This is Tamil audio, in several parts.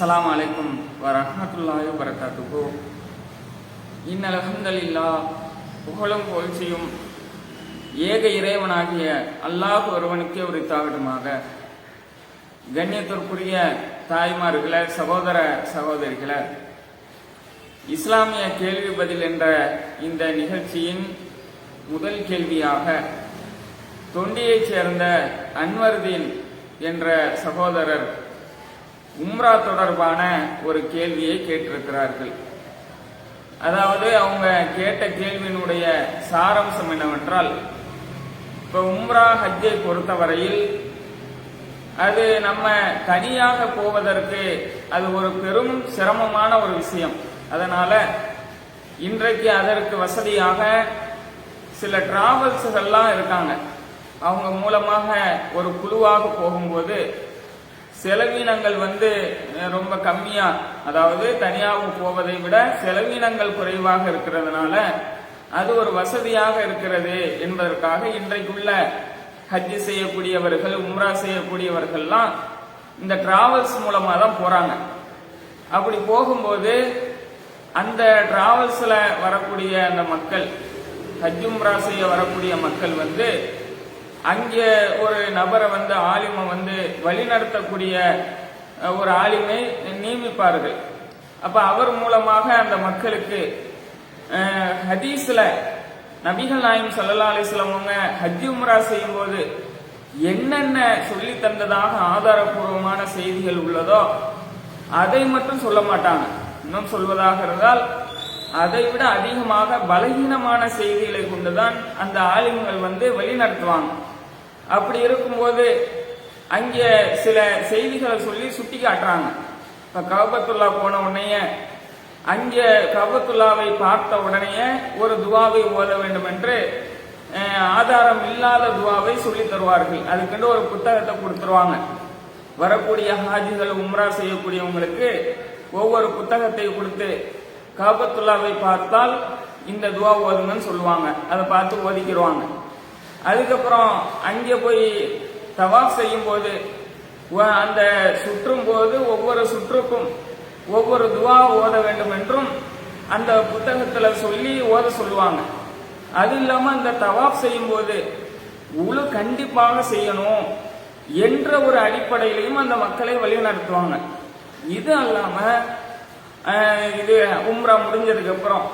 அஸ்லாம் அலைக்கும் வரஹ்மத்துல்லாஹி வரகாத்துக்கோ இன்னல் புகழும் புகழ்ச்சியும் ஏக இறைவனாகிய அல்லாஹ் ஒருவனுக்கே உரித்தாகட்டுமாக. கண்ணியத்திற்குரிய தாய்மார்களே சகோதர சகோதரிகளே இஸ்லாமிய கேள்வி பதில் என்ற இந்த நிகழ்ச்சியின் முதல் கேள்வியாக தொண்டியைச் சேர்ந்த அன்வர்தீன் என்ற சகோதரர் உம்ரா தொடர்பான ஒரு கேள்வியை கேட்டிருக்கிறார்கள். அதாவது அவங்க கேட்ட கேள்வியினுடைய சாரம்சம் என்னவென்றால் இப்போ உம்ரா ஹஜ்ஜை பொறுத்தவரையில் அது நம்ம தனியாக போவதற்கு அது ஒரு பெரும் சிரமமான ஒரு விஷயம். அதனால இன்றைக்கு அதற்கு வசதியாக சில டிராவல்ஸுகள்லாம் இருக்காங்க. அவங்க மூலமாக ஒரு குழுவாக போகும்போது செலவினங்கள் வந்து ரொம்ப கம்மியா அதாவது தனியாக போவதை விட செலவினங்கள் குறைவாக இருக்கிறதுனால அது ஒரு வசதியாக இருக்கிறது என்பதற்காக இன்றைக்குள்ள ஹஜ்ஜி செய்யக்கூடியவர்கள் உம்ரா செய்யக்கூடியவர்கள்லாம் இந்த டிராவல்ஸ் மூலமா தான் போறாங்க. அப்படி போகும்போது அந்த டிராவல்ஸ்ல வரக்கூடிய அந்த மக்கள் ஹஜ் உம்ரா செய்ய வரக்கூடிய மக்கள் வந்து அங்கே ஒரு நபரை வந்து ஆலிமை வந்து வழிநடத்தக்கூடிய ஒரு ஆலிமை நியமிப்பார்கள். அப்ப அவர் மூலமாக அந்த மக்களுக்கு ஹதீஸில் ஹதீஸ்ல நபிகள் நாயம் சல்லா அலைஹி ஹஜ் உம்ரா செய்யும்போது என்னென்ன சொல்லி தந்ததாக ஆதாரபூர்வமான செய்திகள் உள்ளதோ அதை மட்டும் சொல்ல மாட்டாங்க. இன்னும் சொல்வதாக இருந்தால் அதை விட அதிகமாக பலகீனமான செய்திகளை கொண்டுதான் அந்த ஆலிம்கள் வந்து வழிநடத்துவாங்க. அப்படி இருக்கும்போது அங்கே சில செய்திகளை சொல்லி சுட்டி காட்டுறாங்க. இப்போ கபத்துல்லா போன உடனே அங்கே கபத்துல்லாவை பார்த்த உடனே ஒரு துவாவை ஓத வேண்டும் என்று ஆதாரம் இல்லாத துவாவை சொல்லி தருவார்கள். அதுக்கென்று ஒரு புத்தகத்தை கொடுத்துருவாங்க. வரக்கூடிய ஹாஜிகள் உம்ரா செய்யக்கூடியவங்களுக்கு ஒவ்வொரு புத்தகத்தை கொடுத்து காபத்துல்லாவை பார்த்தால் இந்த துவா ஓதுங்கன்னு சொல்லுவாங்க. அதை பார்த்து ஓதிக்கிடுவாங்க அதுக்கப்புறம் அங்கே போய் தவாஃப் செய்யும் போது அந்த சுற்றும் போது ஒவ்வொரு சுற்றுக்கும் ஒவ்வொரு துவா ஓத வேண்டும் என்றும் அந்த புத்தகத்தில் சொல்லி ஓத சொல்லுவாங்க. அது இல்லாம அந்த தவாஃப் செய்யும் போது உழு கண்டிப்பாக செய்யணும் என்ற ஒரு அடிப்படையிலையும் அந்த மக்களை வழிநடத்துவாங்க. இது அல்லாம இது உம்ரா முடிஞ்சதுக்கு அப்புறம்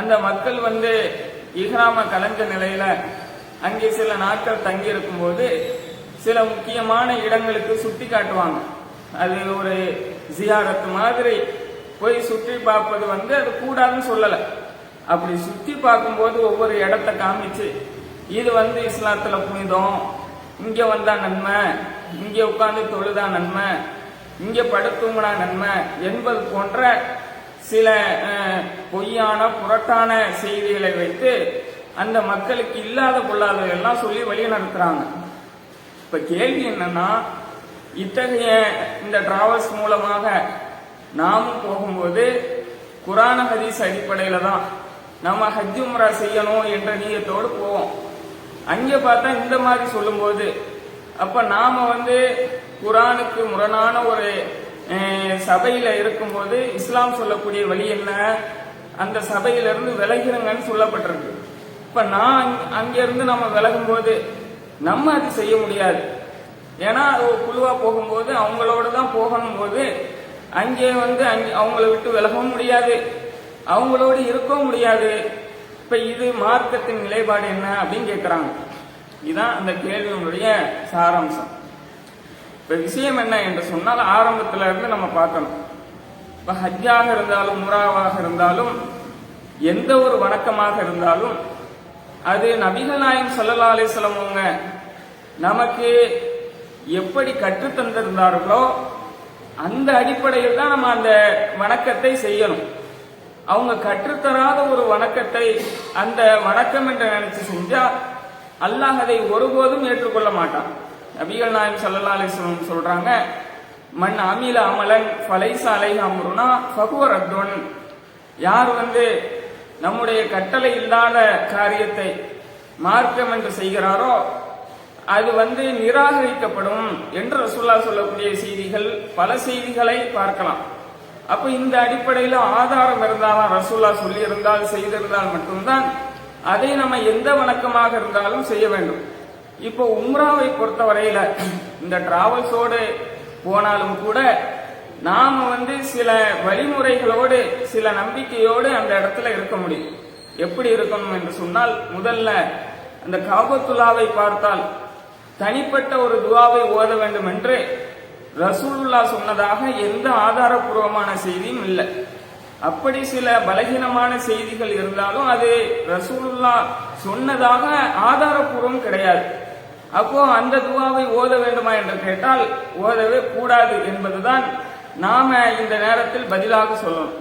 அந்த மக்கள் வந்து இஹ்ராம கலைஞ்ச நிலையில அங்கே சில நாட்கள் தங்கியிருக்கும் போது சில முக்கியமான இடங்களுக்கு சுட்டி காட்டுவாங்க. அது ஒரு ஜியாரத்து மாதிரி போய் சுற்றி பார்ப்பது வந்து அது கூடாதுன்னு சொல்லலை. அப்படி சுற்றி பார்க்கும்போது ஒவ்வொரு இடத்த காமிச்சு இது வந்து இஸ்லாத்தில் புனிதம் இங்கே வந்தால் நன்மை இங்கே உட்காந்து தொழுதா நன்மை இங்கே படுத்தும்னா நன்மை என்பது போன்ற சில பொய்யான புரட்டான செய்திகளை வைத்து அந்த மக்களுக்கு இல்லாத பொல்லாததெல்லாம் சொல்லி வழி நடத்துறாங்க. இப்ப கேள்வி என்னன்னா இத்தகைய இந்த டிராவல்ஸ் மூலமாக நாமும் போகும்போது குரான ஹதீஸ் அடிப்படையில தான் நம்ம ஹஜ் உம்ரா செய்யணும் என்ற நீயத்தோடு போவோம். அங்கே பார்த்தா இந்த மாதிரி சொல்லும்போது அப்ப நாம வந்து குரானுக்கு முரணான ஒரு சபையில இருக்கும்போது இஸ்லாம் சொல்லக்கூடிய வழி என்ன? அந்த சபையிலிருந்து விலகிருங்கன்னு சொல்லப்பட்டிருக்கு. இப்ப நான் அங்க- அங்கிருந்து நம்ம விலகும் போது நம்ம அது செய்ய முடியாது. ஏன்னா அது ஒரு குழுவா போகும்போது அவங்களோட தான் போகணும் போது அங்கே வந்து அங்கே அவங்கள விட்டு விலகவும் முடியாது. அவங்களோடு இருக்கவும் முடியாது. இப்ப இது மார்க்கத்தின் நிலைப்பாடு என்ன அப்படின்னு கேட்குறாங்க இதுதான் அந்த கேள்வியினுடைய சாராம்சம். இப்ப விஷயம் என்ன என்று சொன்னால் ஆரம்பத்துல இருந்து நம்ம பார்க்கணும். இப்ப ஹஜ்ஜாக இருந்தாலும் முராவாக இருந்தாலும் எந்த ஒரு வணக்கமாக இருந்தாலும் அது நபிகள் நாயம் ஸல்லல்லாஹு அவங்க நமக்கு எப்படி கற்றுத்தந்திருந்தார்களோ அந்த அடிப்படையில் தான் நம்ம அந்த வணக்கத்தை செய்யணும். அவங்க கற்றுத்தராத ஒரு வணக்கத்தை அந்த வணக்கம் என்று நினைச்சு செஞ்சா அல்லாஹ் அதை ஒருபோதும் ஏற்றுக்கொள்ள மாட்டான். நபிகள் நாயம் சல்லா அலிஸ்லம் சொல்றாங்க மண் அமில அமலன் ஃபலைச அலைஹ அம்ருனா யார் வந்து நம்முடைய கட்டளை இல்லாத காரியத்தை மார்க்கம் என்று செய்கிறாரோ அது வந்து நிராகரிக்கப்படும் என்று ரசுல்லா சொல்லக்கூடிய செய்திகள் பல செய்திகளை பார்க்கலாம். அப்ப இந்த அடிப்படையில் ஆதாரம் இருந்தாலும் ரசுல்லா சொல்லியிருந்தால் செய்திருந்தால் மட்டும்தான் அதை நம்ம எந்த வணக்கமாக இருந்தாலும் செய்ய வேண்டும். இப்போ உம்ராவை பொறுத்தவரையில இந்த டிராவல்ஸோடு போனாலும் கூட நாம் வந்து சில வழிமுறைகளோடு சில நம்பிக்கையோடு அந்த இடத்துல இருக்க முடியும். எப்படி இருக்கணும் என்று சொன்னால் முதல்ல அந்த காபத்துல்லாவை பார்த்தால் தனிப்பட்ட ஒரு துவாவை ஓத வேண்டும் என்று ரசூலுல்லா சொன்னதாக எந்த ஆதாரபூர்வமான செய்தியும் இல்லை. அப்படி சில பலகீனமான செய்திகள் இருந்தாலும் அது ரசூலுல்லா சொன்னதாக ஆதாரபூர்வம் கிடையாது. அப்போ அந்த துவாவை ஓத வேண்டுமா என்று கேட்டால் ஓதவே கூடாது என்பதுதான் நாம இந்த நேரத்தில் பதிலாக சொல்லணும்.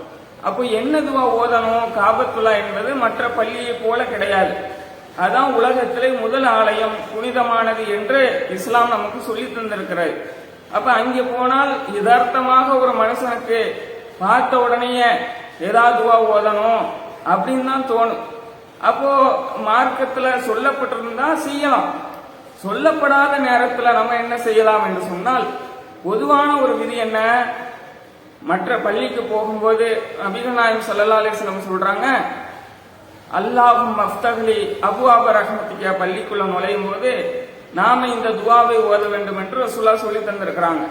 அப்போ என்னதுவா ஓதணும்? காபத்துல்லா என்பது மற்ற பள்ளியை போல கிடையாது. அதான் உலகத்திலே முதல் ஆலயம் புனிதமானது என்று இஸ்லாம் நமக்கு சொல்லி தந்திருக்கிறது. அப்ப அங்கே போனால் யதார்த்தமாக ஒரு மனுஷனுக்கு பார்த்த உடனேயே ஏதாவதுவா ஓதணும் அப்படின்னு தான் தோணும். அப்போ மார்க்கத்துல சொல்லப்பட்டிருந்தா செய்யலாம். சொல்லப்படாத நேரத்துல நம்ம என்ன செய்யலாம் என்று சொன்னால் பொதுவான ஒரு விதி என்ன? மற்ற பள்ளிக்கு போகும்போது நபிகள் நாயம் சல்லா அலிஸ்லம் சொல்றாங்க அல்லாஹும் மஃப்தகலி அபு ஆபர் ரஹமத்திக்க பள்ளிக்குள்ள நுழையும் போது நாம இந்த துவாவை ஓத வேண்டும் என்று ரசூலா சொல்லி தந்திருக்கிறாங்க.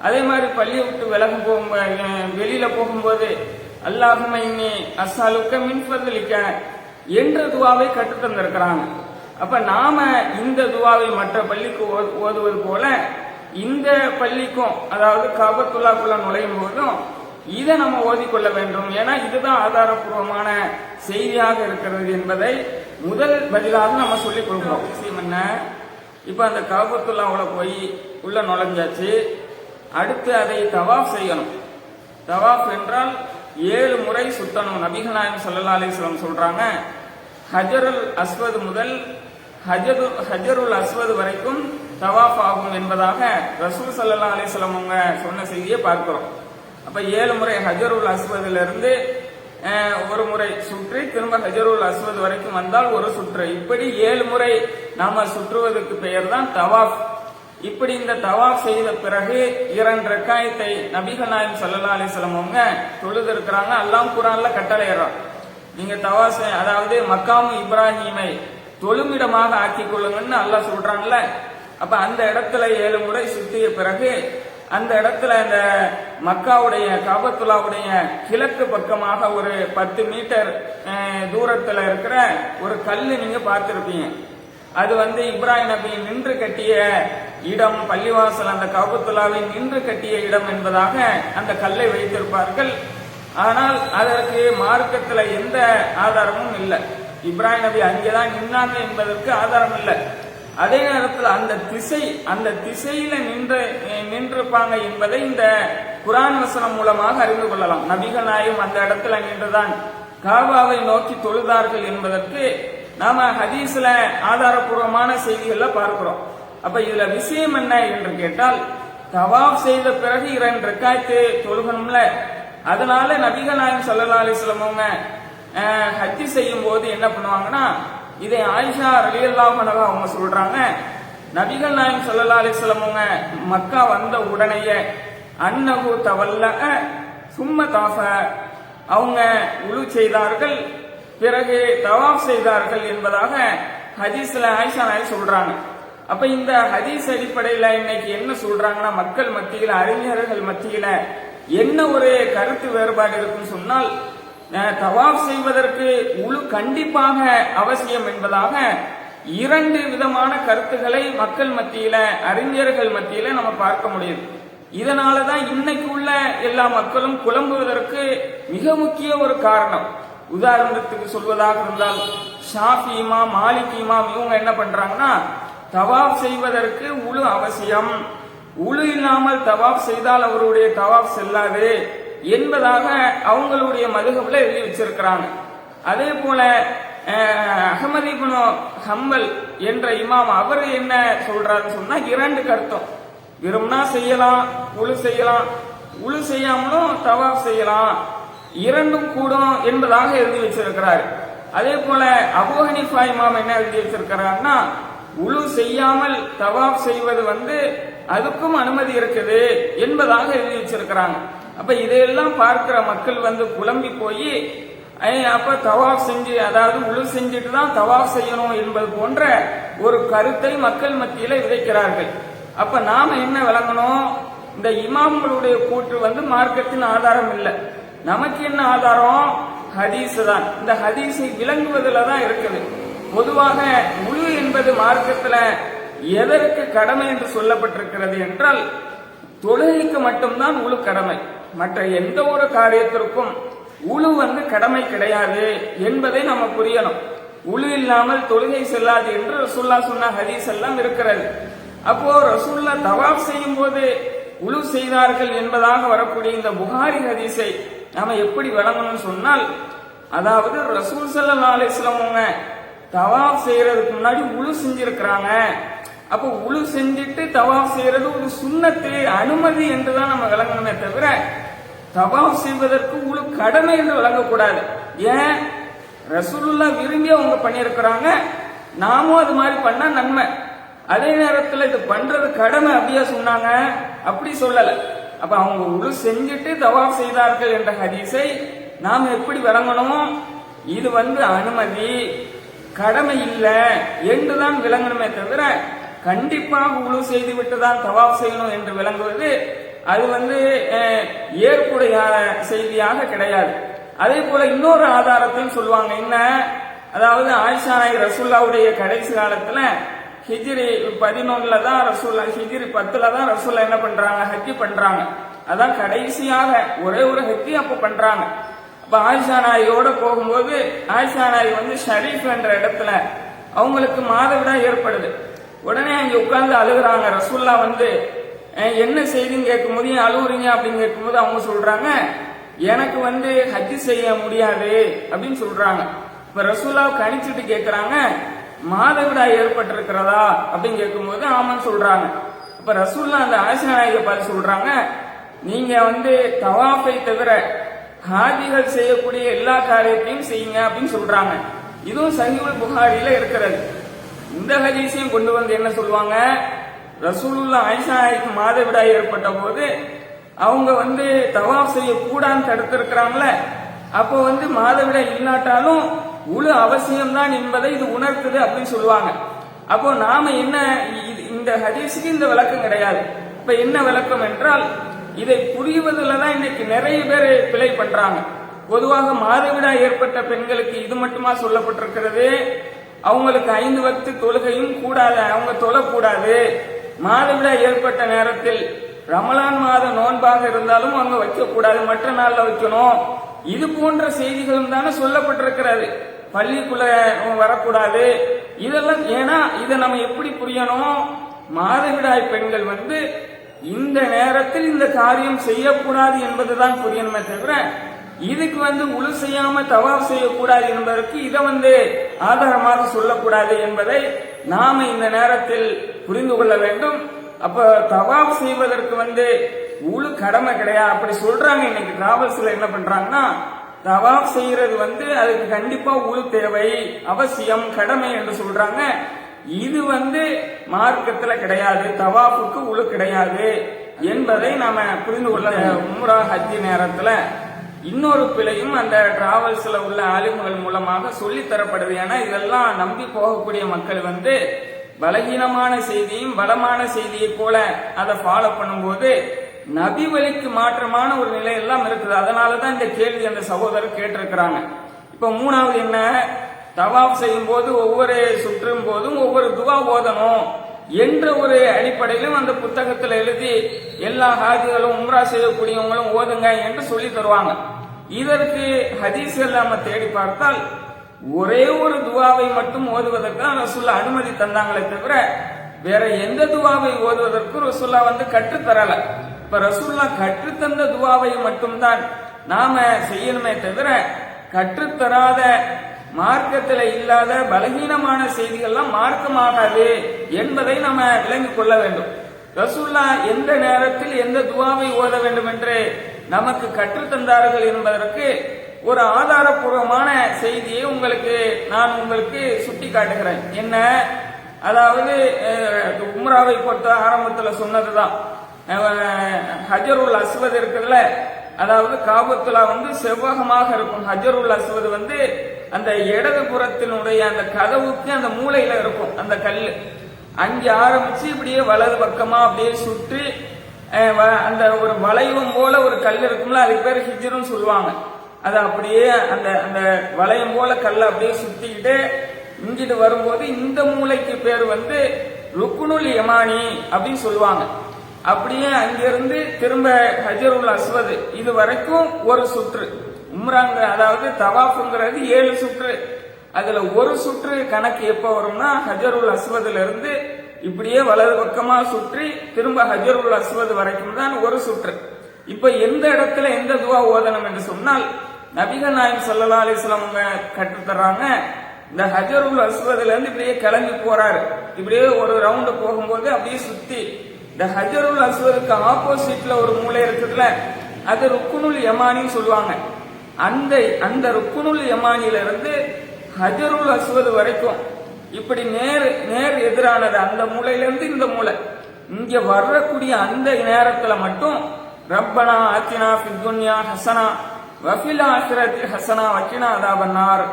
அதே மாதிரி பள்ளியை விட்டு விலகும் போகும் வெளியில போகும்போது அல்லாஹும் இன்னி அசாலுக்க மின்ஃபதலிக்க என்ற துவாவை கற்று தந்திருக்கிறாங்க. அப்ப நாம இந்த துவாவை மற்ற பள்ளிக்கு ஓ- ஓதுவது போல இந்த பள்ளிக்கும் அதாவது காபத்துள்ளாக்குள்ள நுழையும் போதும் இதை நம்ம ஓதிக்கொள்ள வேண்டும். ஏன்னா இதுதான் ஆதாரபூர்வமான செய்தியாக இருக்கிறது என்பதை முதல் பதிலாக நம்ம சொல்லிக் கொடுக்கிறோம். விஷயம் என்ன இப்ப அந்த காபத்துல்லாவுல போய் உள்ள நுழைஞ்சாச்சு. அடுத்து அதை தவாஃப் செய்யணும். தவாஃப் என்றால் ஏழு முறை சுத்தணும். நபிகள் நாயகம் ஸல்லல்லாஹு அலைஹி சொல்றாங்க ஹஜருல் அஸ்வது முதல் ஹஜரு ஹஜருல் அஸ்வது வரைக்கும் தவாஃப் ஆகும் என்பதாக ரசூல் சல்லா அலிஸ்லாம் அவங்க சொன்ன செய்தியை பார்க்கிறோம். அப்ப ஏழு முறை ஹஜருல் அஸ்வதுல இருந்து ஒரு முறை சுற்றி திரும்ப ஹஜருல் அஸ்வத் வரைக்கும் வந்தால் ஒரு சுற்று. இப்படி ஏழு முறை நாம சுற்றுவதற்கு பெயர் தான் தவாஃப். இப்படி இந்த தவாஃப் செய்த பிறகு இரண்டு ரக்காயத்தை நபிகள் நாயம் சல்லா அலிஸ்லாம் அவங்க தொழுது இருக்கிறாங்க அல்லாம் குரான்ல கட்டளையிடுறோம் நீங்க தவாஸ் அதாவது மக்காமு இப்ராஹிமை தொழுமிடமாக ஆக்கி கொள்ளுங்கன்னு அல்லாஹ் சொல்றாங்கல்ல அப்ப அந்த இடத்துல ஏழு முறை சுத்திய பிறகு அந்த இடத்துல அந்த மக்காவுடைய காபத்துலாவுடைய கிழக்கு பக்கமாக ஒரு பத்து மீட்டர் தூரத்துல இருக்கிற ஒரு கல் நீங்க பார்த்திருப்பீங்க. அது வந்து இப்ராஹிம் நபி நின்று கட்டிய இடம் பள்ளிவாசல் அந்த காபத்துல்லாவை நின்று கட்டிய இடம் என்பதாக அந்த கல்லை வைத்திருப்பார்கள். ஆனால் அதற்கு மார்க்கத்துல எந்த ஆதாரமும் இல்லை. இப்ராஹிம் நபி அங்கேதான் நின்னாங்க என்பதற்கு ஆதாரம் இல்லை. அதே நேரத்தில் அந்த திசை அந்த திசையில நின்று நின்றிருப்பாங்க என்பதை இந்த குரான் வசனம் மூலமாக அறிந்து கொள்ளலாம். நபிகள் நாயும் அந்த இடத்துல நின்றுதான் காபாவை நோக்கி தொழுதார்கள் என்பதற்கு நாம ஹதீஸ்ல ஆதாரபூர்வமான செய்திகள்ல பார்க்கிறோம். அப்ப இதுல விஷயம் என்ன என்று கேட்டால் தவாப் செய்த பிறகு இரண்டு ரெக்காய்த்து தொழுகணும்ல. அதனால நபிகள் நாயம் சல்லா அலிஸ்லம் அவங்க ஹஜ்ஜி செய்யும் போது என்ன பண்ணுவாங்கன்னா இதை ஆயிஷா ரலியல்லாஹு அவங்க சொல்றாங்க. நபிகள் நாயம் சல்லா அலிஸ்லம் மக்கா வந்த உடனேயே அன்னகு தவல்ல சும்ம தாச அவங்க உழு செய்தார்கள் பிறகு தவாப் செய்தார்கள் என்பதாக ஹதீஸ்ல ஆயிஷா நாய் சொல்றாங்க. அப்ப இந்த ஹதீஸ் அடிப்படையில இன்னைக்கு என்ன சொல்றாங்கன்னா மக்கள் மத்தியில அறிஞர்கள் மத்தியில என்ன ஒரு கருத்து வேறுபாடு இருக்குன்னு சொன்னால் தவாப் செய்வதற்கு முழு கண்டிப்பாக அவசியம் என்பதாக இரண்டு விதமான கருத்துக்களை மக்கள் மத்தியில அறிஞர்கள் மத்தியில நம்ம பார்க்க முடியுது. இதனாலதான் இன்னைக்கு உள்ள எல்லா மக்களும் குழம்புவதற்கு மிக முக்கிய ஒரு காரணம். உதாரணத்துக்கு சொல்வதாக இருந்தால் ஷாஃபி இமாம் மாலிக் இமாம் இவங்க என்ன பண்றாங்கன்னா தவாப் செய்வதற்கு உழு அவசியம். உழு இல்லாமல் தவாப் செய்தால் அவருடைய தவாப் செல்லாது. என்பதாக அவங்களுடைய மதுகப்புல எழுதி வச்சிருக்கிறாங்க. அதே போல அஹ், அகமது ஹம்பல் என்ற இமாம் அவர் என்ன சொல்றாருன்னு சொன்னா இரண்டு கருத்தம். விரும்பினா செய்யலாம் உழு செய்யலாம். உழு செய்யாமலும் தவா செய்யலாம். இரண்டும் கூடும் என்பதாக எழுதி வச்சிருக்கிறார். அதே போல அபோஹனிஃபா இமாம் என்ன எழுதி வச்சிருக்கிறார்னா உழு செய்யாமல் தவாப் செய்வது வந்து அதுக்கும் அனுமதி இருக்குது என்பதாக எழுதி வச்சிருக்கிறாங்க. அப்ப இதையெல்லாம் பார்க்கிற மக்கள் வந்து குழம்பி போய் அப்ப தவாஃப் செஞ்சு அதாவது உழு செஞ்சுட்டு தான் தவாஃப் செய்யணும் என்பது போன்ற ஒரு கருத்தை மக்கள் மத்தியில விதைக்கிறார்கள். அப்ப நாம என்ன விளங்கணும்? இந்த இமாம்களுடைய கூற்று வந்து மார்க்கத்தின் ஆதாரம் இல்லை. நமக்கு என்ன ஆதாரம்? ஹதீஸ் தான். இந்த ஹதீஸை விளங்குவதில் தான் இருக்குது. பொதுவாக முழு என்பது மார்க்கத்தில் எதற்கு கடமை என்று சொல்லப்பட்டிருக்கிறது என்றால் தொழுகைக்கு மட்டும்தான் உழு கடமை. மற்ற எந்த ஒரு காரியத்திற்கும் உழு வந்து கடமை கிடையாது என்பதை நம்ம புரியணும். உழு இல்லாமல் தொழுகை செல்லாது என்று ரசுல்லா சொன்ன ஹதீஸ் எல்லாம் இருக்கிறது. அப்போ ரசுல்லா தவாப் செய்யும் போது உழு செய்தார்கள் என்பதாக வரக்கூடிய இந்த புகாரி ஹதீஸை நாம எப்படி வழங்கணும்னு சொன்னால் அதாவது ரசூல் சல்லா அலிஸ்லமவங்க தவாப் செய்யறதுக்கு முன்னாடி உழு செஞ்சிருக்கிறாங்க. அப்போ உழு செஞ்சுட்டு தவா செய்யறது ஒரு சுண்ணத்து அனுமதி என்றுதான் நம்ம விளங்கணுமே தவிர தவாப் செய்வதற்கு உழு கடமை என்று விளங்கக்கூடாது. ஏன்? ரசூலுல்லா விரும்பி அவங்க பண்ணியிருக்கிறாங்க. நாமும் அது மாதிரி பண்ணா நன்மை. அதே நேரத்தில் இது பண்றது கடமை அப்படியா சொன்னாங்க? அப்படி சொல்லல. அப்ப அவங்க உழு செஞ்சுட்டு தவா செய்தார்கள் என்ற ஹதீஸை நாம் எப்படி விளங்கணும்? இது வந்து அனுமதி. கடமை இல்லை என்றுதான் விளங்கணுமே தவிர கண்டிப்பாக உழு செய்து விட்டு தான் தவாப் செய்யணும் என்று விளங்குவது அது வந்து ஏற்புடைய செய்தியாக கிடையாது. அதே போல இன்னொரு ஆதாரத்தையும் சொல்லுவாங்க. என்ன? அதாவது ஆயிஷா நாயக் ரசூல்லாவுடைய கடைசி காலத்துல ஹிஜிரி பதினொன்னுல தான் ரசூல்லா ஹிஜிரி பத்துல தான் ரசூல்லா என்ன பண்றாங்க? ஹஜ்ஜி பண்றாங்க. அதான் கடைசியாக ஒரே ஒரு ஹஜ்ஜி அப்ப பண்றாங்க. அப்ப ஆயிஷா நாயோட போகும்போது ஆயிஷா நாய் வந்து ஷரீஃப் என்ற இடத்துல அவங்களுக்கு மாதவிடா ஏற்படுது. உடனே அங்கே உட்கார்ந்து அழுகுறாங்க. ரசுல்லா வந்து என்ன செய்தின்னு கேட்கும் போது அழுகுறீங்க அப்படின்னு கேட்கும்போது அவங்க சொல்றாங்க எனக்கு வந்து ஹஜ்ஜி செய்ய முடியாது அப்படின்னு சொல்றாங்க. இப்ப ரசுல்லா கணிச்சுட்டு கேட்கிறாங்க மாதவிடாய் ஏற்பட்டிருக்கிறதா? அப்படின்னு கேட்கும்போது ஆமான்னு சொல்றாங்க. இப்ப ரசூல்லா அந்த ஆசிய நாயகை பார்த்து சொல்றாங்க நீங்க வந்து தவாஃபை தவிர ஹாஜிகள் செய்யக்கூடிய எல்லா காரியத்தையும் செய்யுங்க அப்படின்னு சொல்றாங்க. இதுவும் சஹிவுல் புகாரியில இருக்கிறது. இந்த ஹதீஸையும் கொண்டு வந்து என்ன சொல்லுவாங்க? ரசூலுல்லா ஆயிஷாய்க்கு மாதவிடாய் ஏற்பட்ட போது அவங்க வந்து தவாப் செய்ய கூடான்னு தடுத்திருக்கிறாங்கள அப்போ வந்து மாதவிடாய் இல்லாட்டாலும் உழு அவசியம்தான் என்பதை இது உணர்த்துது அப்படின்னு சொல்லுவாங்க. அப்போ நாம என்ன இந்த ஹதீஸுக்கு இந்த விளக்கம் கிடையாது. இப்ப என்ன விளக்கம் என்றால் இதை புரிவதில் தான் இன்னைக்கு நிறைய பேர் பிழை பண்றாங்க. பொதுவாக மாதவிடாய் ஏற்பட்ட பெண்களுக்கு இது மட்டுமா சொல்லப்பட்டிருக்கிறது? அவங்களுக்கு ஐந்து வத்து தொழுகையும் கூடாது அவங்க தொழக்கூடாது. மாதவிடா ஏற்பட்ட நேரத்தில் ரமலான் மாத நோன்பாக இருந்தாலும் அவங்க வைக்கக்கூடாது மற்ற நாள்ல வைக்கணும். இது போன்ற செய்திகளும் தானே சொல்லப்பட்டிருக்கிறது. பள்ளிக்குள்ள வரக்கூடாது. இதெல்லாம் ஏன்னா இதை நம்ம எப்படி புரியணும்? மாதவிடாய் பெண்கள் வந்து இந்த நேரத்தில் இந்த காரியம் செய்யக்கூடாது என்பதுதான் புரியணுமே தவிர இதுக்கு வந்து உழு செய்யாம தவாப் செய்யக்கூடாது என்பதற்கு இதை வந்து ஆதாரமாக சொல்லக்கூடாது என்பதை நாம இந்த நேரத்தில் புரிந்து கொள்ள வேண்டும். அப்ப தவாப் செய்வதற்கு வந்து உழு கடமை கிடையாது அப்படி சொல்றாங்க இன்னைக்கு டிராவல்ஸ்ல என்ன பண்றாங்கன்னா தவாப் செய்யறது வந்து அதுக்கு கண்டிப்பா உழு தேவை அவசியம் கடமை என்று சொல்றாங்க. இது வந்து மார்க்கத்துல கிடையாது தவாஃபுக்கு உழு கிடையாது என்பதை நாம புரிந்து கொள்ள உம்ரா ஹஜ்ஜி நேரத்துல இன்னொரு பிழையும் அந்த டிராவல்ஸ்ல உள்ள ஆலிம்கள் மூலமாக சொல்லி தரப்படுது. ஏன்னா இதெல்லாம் நம்பி போகக்கூடிய மக்கள் வந்து பலகீனமான செய்தியும் பலமான செய்தியை போல அதை ஃபாலோ பண்ணும்போது நபி வழிக்கு மாற்றமான ஒரு நிலை எல்லாம் இருக்குது. அதனாலதான் இந்த கேள்வி அந்த சகோதரர் கேட்டிருக்கிறாங்க. இப்ப மூணாவது என்ன? தவாப் செய்யும் போது ஒவ்வொரு சுற்றும் போதும் ஒவ்வொரு துவா ஓதணும். என்ற ஒரு அடிப்படையிலும் அந்த புத்தகத்தில் எழுதி எல்லா ஹாஜிகளும் உம்ரா செய்யக்கூடியவங்களும் ஓதுங்க என்று சொல்லி தருவாங்க. இதற்கு ஹதீஸ் இல்லாம தேடி பார்த்தால் ஒரே ஒரு துவாவை மட்டும் ஓதுவதற்கு தான் ரசுல்லா அனுமதி தந்தாங்களே தவிர வேற எந்த துவாவை ஓதுவதற்கும் ரசுல்லா வந்து கற்றுத்தரல இப்ப ரசுல்லா கற்றுத்தந்த துவாவை மட்டும்தான் நாம செய்யணுமே தவிர கற்றுத்தராத மார்க்கத்தில் இல்லாத பலகீனமான செய்திகள்லாம் மார்க்கமாகாது என்பதை நம்ம விளங்கிக் கொள்ள வேண்டும். ரசூல்லா எந்த நேரத்தில் எந்த துவாவை ஓத வேண்டும் என்று நமக்கு கற்றுத்தந்தார்கள் என்பதற்கு ஒரு ஆதாரபூர்வமான செய்தியை உங்களுக்கு நான் உங்களுக்கு சுட்டி காட்டுகிறேன். என்ன? அதாவது உம்ராவை பொறுத்த ஆரம்பத்தில் சொன்னதுதான். ஹஜருல் அஸ்வத் இருக்குதுல்ல? அதாவது காபத்துலா வந்து செவ்வகமாக இருக்கும். ஹஜருல் அஸ்வத் வந்து அந்த இடது புறத்தினுடைய அந்த கதவுக்கு அந்த மூளையில இருக்கும் அந்த கல் அங்கே ஆரம்பிச்சு இப்படியே வலது பக்கமா அப்படியே சுற்றி வ- அந்த ஒரு வளையம் போல ஒரு கல் இருக்கும்ல அதுக்கு பேர் ஹிஜ்ருன்னு சொல்லுவாங்க. அது அப்படியே அந்த அந்த வளையம் போல கல்லை அப்படியே சுத்திக்கிட்டு இங்கிட்டு வரும்போது இந்த மூளைக்கு பேர் வந்து ருக்குனுல் யமானி அப்படின்னு சொல்லுவாங்க. அப்படியே அங்கிருந்து திரும்ப ஹஜருல் அஸ்வது இது வரைக்கும் ஒரு சுற்று. உம்ராங்கிற அதாவது தவாஃபுங்கிறது ஏழு சுற்று. அதுல ஒரு சுற்று கணக்கு எப்ப வரும்னா ஹஜருல் அஸ்வதுல இருந்து இப்படியே வலது பக்கமா சுற்றி திரும்ப ஹஜருல் அஸ்வது வரைக்கும் தான் ஒரு சுற்று. இப்ப எந்த இடத்துல எந்த துவா ஓதணும் என்று சொன்னால் நபிகள் நாயம் சல்லா அலிஸ்லாம் அவங்க கற்றுத்தர்றாங்க இந்த ஹஜருல் அஸ்வதுல இருந்து இப்படியே கிளம்பி போறாரு. இப்படியே ஒரு ரவுண்டு போகும்போது அப்படியே சுத்தி. இந்த ஹஜருல் அஸ்வதுக்கு ஆப்போசிட்ல ஒரு மூலை இருக்குதுல அது ருக்குனுல் யமானின்னு சொல்லுவாங்க. அந்த அந்த ருக்குனுல் யமானிலிருந்து ஹஜருல் அஸ்வது வரைக்கும் இப்படி நேர் நேர் எதிரானது அந்த மூலையிலிருந்து இந்த மூளை இங்க வரக்கூடிய அந்த நேரத்துல மட்டும் ரப்பனா ஆத்தினா பித்துன்யா ஹசனா வஃபில் ஆசிரத் ஹசனா வக்கினா அதாபன்னார்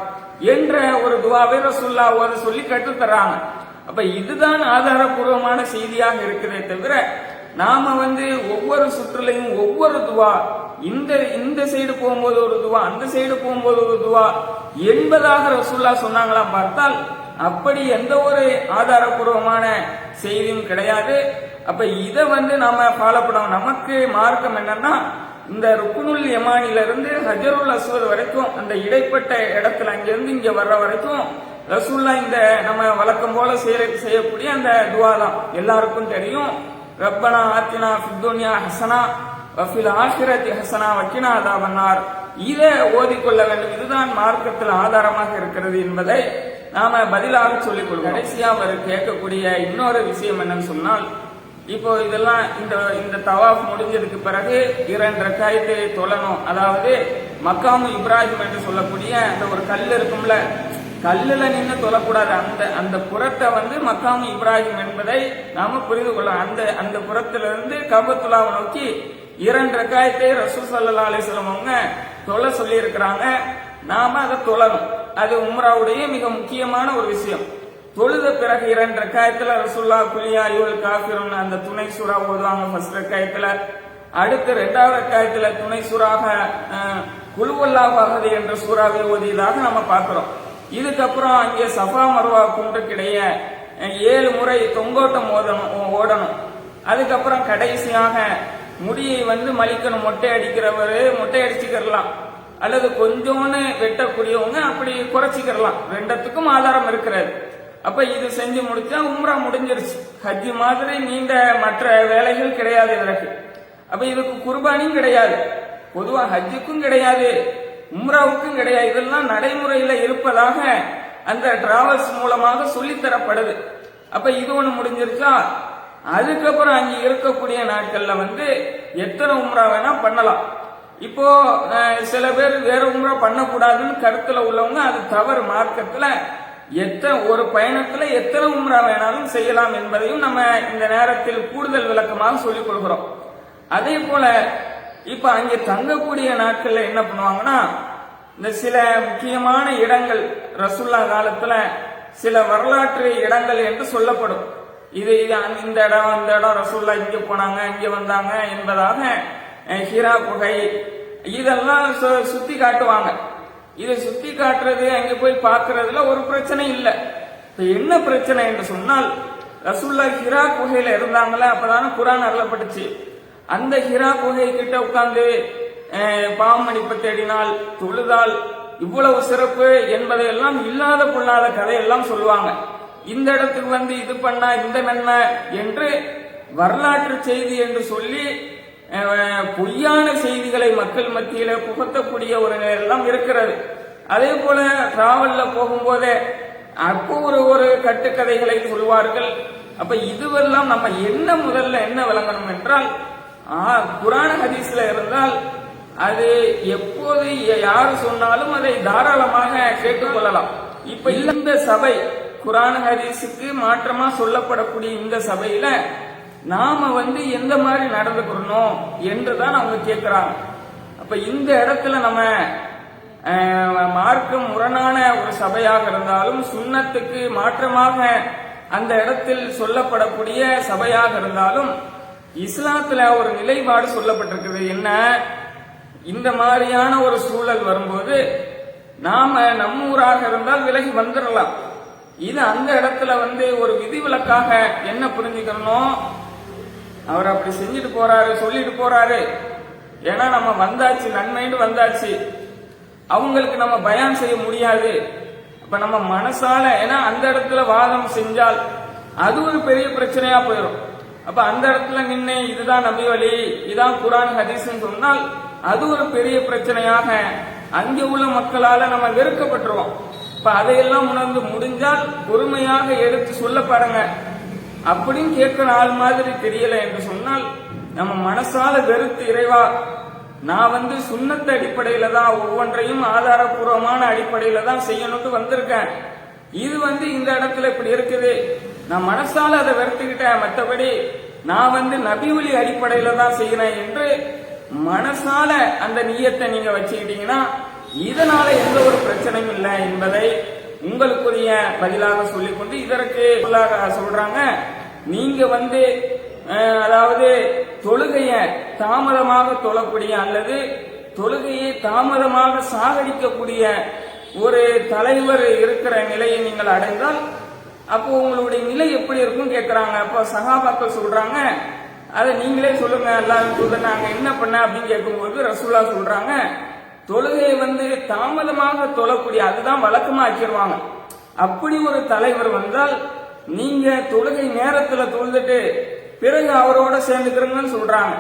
என்ற ஒரு துவாவை ரசுல்லா ஓத சொல்லி கற்றுத்தர்றாங்க அப்ப இதுதான் ஆதாரபூர்வமான செய்தியாக இருக்கிறதே தவிர நாம வந்து ஒவ்வொரு சுற்றுலையும் ஒவ்வொரு துவா இந்த இந்த சைடு போகும்போது ஒரு துவா அந்த சைடு போகும்போது ஒரு துவா என்பதாக ரசுல்லா சொன்னாங்களாம் பார்த்தால் அப்படி எந்த ஒரு ஆதாரபூர்வமான செய்தியும் கிடையாது. அப்ப இதை வந்து நாம ஃபாலோ பண்ணோம் நமக்கு மார்க்கம் என்னன்னா இந்த ருக்குனுல் யமானில இருந்து ஹஜருல் அஸ்வத் வரைக்கும் அந்த இடைப்பட்ட இடத்துல அங்கிருந்து இங்க வர்ற வரைக்கும் ரசூல்லா இந்த நம்ம வழக்கம் போல செய்ய செய்யக்கூடிய அந்த துவா தான் எல்லாருக்கும் தெரியும். ரப்பனா ஆத்தினா ஃபித்துன்யா ஹசனா வஃபில் ஆஹிரத் ஹசனா வக்கினா அதாபன்னார் இதை ஓதிக்கொள்ள வேண்டும். இதுதான் மார்க்கத்தில் ஆதாரமாக இருக்கிறது என்பதை நாம பதிலாக சொல்லிக் கொள்வோம். கடைசியா அவர் கேட்கக்கூடிய இன்னொரு விஷயம் என்னன்னு சொன்னால் இப்போ இதெல்லாம் இந்த இந்த தவாஃப் முடிஞ்சதுக்கு பிறகு இரண்டு ரக்காயத்தை தொழணும். அதாவது மக்காமு இப்ராஹிம் என்று சொல்லக்கூடிய அந்த ஒரு கல் இருக்கும்ல கல்லுல நின்று தொழக்கூடாது. அந்த அந்த புறத்தை வந்து மக்காமு இப்ராஹிம் என்பதை நாம புரிந்து கொள்ளலாம். அந்த அந்த புறத்திலிருந்து கபத்துலாவை நோக்கி இரண்டு ரக்காயத்தை ரசூல் சல்லா அலிஸ்லாம் அவங்க தொலை சொல்லி இருக்கிறாங்க நாம அதை தொழணும். அது உம்ராவுடைய மிக முக்கியமான ஒரு விஷயம். தொழுத பிறகு இரண்டு ரக்காயத்துல ரசுல்லா குலியா யுவல் காஃபிரும் அந்த துணை சுறா ஓதுவாங்க ஃபர்ஸ்ட் ரக்காயத்துல. அடுத்து ரெண்டாவது ரக்காயத்துல துணை சூறாக குழுவல்லாவாகது என்ற சூறாவை ஓதியதாக நம்ம பார்க்கிறோம். இதுக்கப்புறம் அங்கே சஃபா மருவா குன்றுக்கிடைய ஏழு முறை தொங்கோட்டம் ஓதணும் ஓடணும். அதுக்கப்புறம் கடைசியாக முடியை வந்து மலிக்கணும் மொட்டை அடிக்கிறவர் மொட்டை அடிச்சுக்கிறலாம். அல்லது கொஞ்சோன்னு வெட்டக்கூடியவங்க அப்படி குறைச்சிக்கிறலாம். ரெண்டத்துக்கும் ஆதாரம் இருக்கிறது. அப்ப இது செஞ்சு முடிச்சா உம்ரா முடிஞ்சிருச்சு. ஹஜ்ஜி மாதிரி நீண்ட மற்ற வேலைகள் கிடையாது இதற்கு அப்ப இதுக்கு குர்பானியும் கிடையாது. பொதுவா ஹஜ்ஜுக்கும் கிடையாது உம்ராவுக்கும் கிடையாது. இதெல்லாம் நடைமுறையில இருப்பதாக அந்த டிராவல்ஸ் மூலமாக சொல்லித்தரப்படுது. அப்ப இது ஒண்ணு முடிஞ்சிருச்சா? அதுக்கப்புறம் அங்கே இருக்கக்கூடிய நாட்களில் வந்து எத்தனை உம்ரா வேணா பண்ணலாம். இப்போ சில பேர் வேற உம்ரா பண்ணக்கூடாதுன்னு கருத்துல உள்ளவங்க அது தவறு மார்க்கத்துல எத்தனை ஒரு பயணத்துல எத்தனை உம்ரா வேணாலும் செய்யலாம் என்பதையும் நம்ம இந்த நேரத்தில் கூடுதல் விளக்கமாக சொல்லிக் கொள்கிறோம். அதே போல இப்ப அங்கே தங்கக்கூடிய நாட்கள்ல என்ன பண்ணுவாங்கன்னா இந்த சில முக்கியமான இடங்கள் ரசுல்லா காலத்துல சில வரலாற்று இடங்கள் என்று சொல்லப்படும். இது இது இந்த இடம் அந்த இடம் ரசூல்லா இங்கே போனாங்க இங்கே வந்தாங்க என்பதாக ஹீரா குகை இதெல்லாம் சு- சுத்தி காட்டுவாங்க. இதை சுத்தி காட்டுறது அங்கே போய் பார்க்கறதுல ஒரு பிரச்சனை இல்லை. இப்போ என்ன பிரச்சனை என்று சொன்னால் ரசூல்லா ஹிரா குகையில இருந்தாங்களே அப்பதானே குரான் அருளப்பட்டுச்சு. அந்த ஹிரா குகை கிட்ட உட்கார்ந்து பாவமணிப்பு தேடினால் தொழுதால் இவ்வளவு சிறப்பு என்பதையெல்லாம் இல்லாத பொல்லாத கதையெல்லாம் சொல்லுவாங்க. இந்த இடத்துக்கு வந்து இது பண்ணா இந்த மென்ன என்று வரலாற்று செய்தி என்று சொல்லி பொய்யான செய்திகளை மக்கள் மத்தியில புகத்தக்கூடிய ஒரு எல்லாம் இருக்கிறது. அதே போல டிராவல்ல போகும்போதே அப்போ ஒரு ஒரு கட்டுக்கதைகளை சொல்வார்கள். அப்ப இதுவெல்லாம் நம்ம என்ன முதல்ல என்ன விளங்கணும் என்றால் ஆ, புராண ஹதீஸ்ல இருந்தால் அது எப்போது யார் சொன்னாலும் அதை தாராளமாக கேட்டுக்கொள்ளலாம் இப்ப இந்த சபை குரான் ஹதீஸுக்கு மாற்றமா சொல்லப்படக்கூடிய இந்த சபையில நாம வந்து எந்த மாதிரி நடந்துக்கிறணும் என்றுதான் அவங்க கேட்கிறாங்க அப்ப இந்த இடத்துல நம்ம அஹ், மார்க்கம் முரணான ஒரு சபையாக இருந்தாலும் சுண்ணத்துக்கு மாற்றமாக அந்த இடத்தில் சொல்லப்படக்கூடிய சபையாக இருந்தாலும் இஸ்லாத்துல ஒரு நிலைப்பாடு சொல்லப்பட்டிருக்கிறது என்ன? இந்த மாதிரியான ஒரு சூழல் வரும்போது நாம நம்ம ஊராக இருந்தால் விலகி வந்துடலாம் இது அந்த இடத்துல வந்து ஒரு விதிவிலக்காக என்ன புரிஞ்சுக்கணும் அவர் அப்படி செஞ்சுட்டு போறாரு சொல்லிட்டு போறாரு. ஏன்னா நம்ம வந்தாச்சு நன்மைன்னு வந்தாச்சு. அவங்களுக்கு நம்ம பயான் செய்ய முடியாது. இப்ப நம்ம மனசால ஏன்னா அந்த இடத்துல வாதம் செஞ்சால் அது ஒரு பெரிய பிரச்சனையா போயிடும் அப்ப அந்த இடத்துல நின்று இதுதான் நபி வழி இதான் குரான் ஹதீஸ்ன்னு சொன்னால் அது ஒரு பெரிய பிரச்சனையாக அங்கே உள்ள மக்களால நம்ம வெறுக்கப்பட்டுருவோம். இப்ப அதையெல்லாம் உணர்ந்து முடிஞ்சால் பொறுமையாக எடுத்து சொல்ல அப்படின்னு கேட்கிற ஆள் மாதிரி தெரியல என்று சொன்னால் நம்ம மனசால வெறுத்து இறைவா நான் வந்து சுண்ணத்து அடிப்படையில தான் ஒவ்வொன்றையும் ஆதாரபூர்வமான அடிப்படையில தான் செய்யணும்னு வந்திருக்கேன். இது வந்து இந்த இடத்துல இப்படி இருக்குது. நான் மனசால அதை வெறுத்துக்கிட்டேன். மற்றபடி நான் வந்து நபி வழி அடிப்படையில தான் செய்யறேன் என்று மனசால அந்த நீயத்தை நீங்க வச்சுக்கிட்டீங்கன்னா இதனால எந்த ஒரு பிரச்சனையும் இல்லை என்பதை உங்களுக்குரிய பதிலாக சொல்லிக்கொண்டு இதற்கு பதிலாக சொல்றாங்க. நீங்க வந்து அதாவது தொழுகைய தாமதமாக தொழக்கூடிய அல்லது தொழுகையை தாமதமாக சாகடிக்கக்கூடிய ஒரு தலைவர் இருக்கிற நிலையை நீங்கள் அடைந்தால் அப்போ உங்களுடைய நிலை எப்படி இருக்கும் கேட்கிறாங்க அப்போ சகாபாக்கள் சொல்றாங்க அதை நீங்களே சொல்லுங்க எல்லாரும் சொல்லுங்க நாங்க என்ன பண்ண அப்படின்னு கேட்கும்போது ரசூலா சொல்றாங்க தொழுகையை வந்து தாமதமாக தொழக்கூடிய அதுதான் வழக்கமா ஆக்கிடுவாங்க. அப்படி ஒரு தலைவர் வந்தால் நீங்க தொழுகை நேரத்துல தொழுதுட்டு பிறகு அவரோட சேர்ந்துக்கிறீங்கன்னு சொல்றாங்க.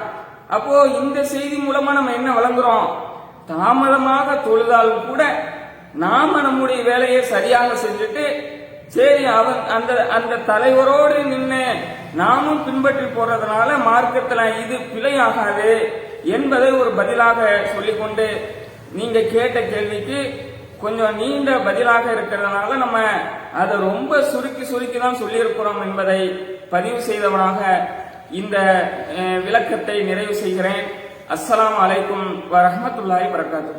அப்போ இந்த செய்தி மூலமா நம்ம என்ன வழங்குறோம்? தாமதமாக தொழுதாலும் கூட நாம நம்முடைய வேலையை சரியாக செஞ்சுட்டு சரி அவன் அந்த அந்த தலைவரோடு நின்று நாமும் பின்பற்றி போறதுனால மார்க்கத்துல இது பிழையாகாது என்பதை ஒரு பதிலாக சொல்லிக்கொண்டு நீங்க கேட்ட கேள்விக்கு கொஞ்சம் நீண்ட பதிலாக இருக்கிறதுனால நம்ம அதை ரொம்ப சுருக்கி சுருக்கி தான் சொல்லியிருக்கிறோம் என்பதை பதிவு செய்தவனாக இந்த விளக்கத்தை நிறைவு செய்கிறேன். அஸ்ஸலாம் அலைக்கும் வரமத்துல்லாய் வரகாத்து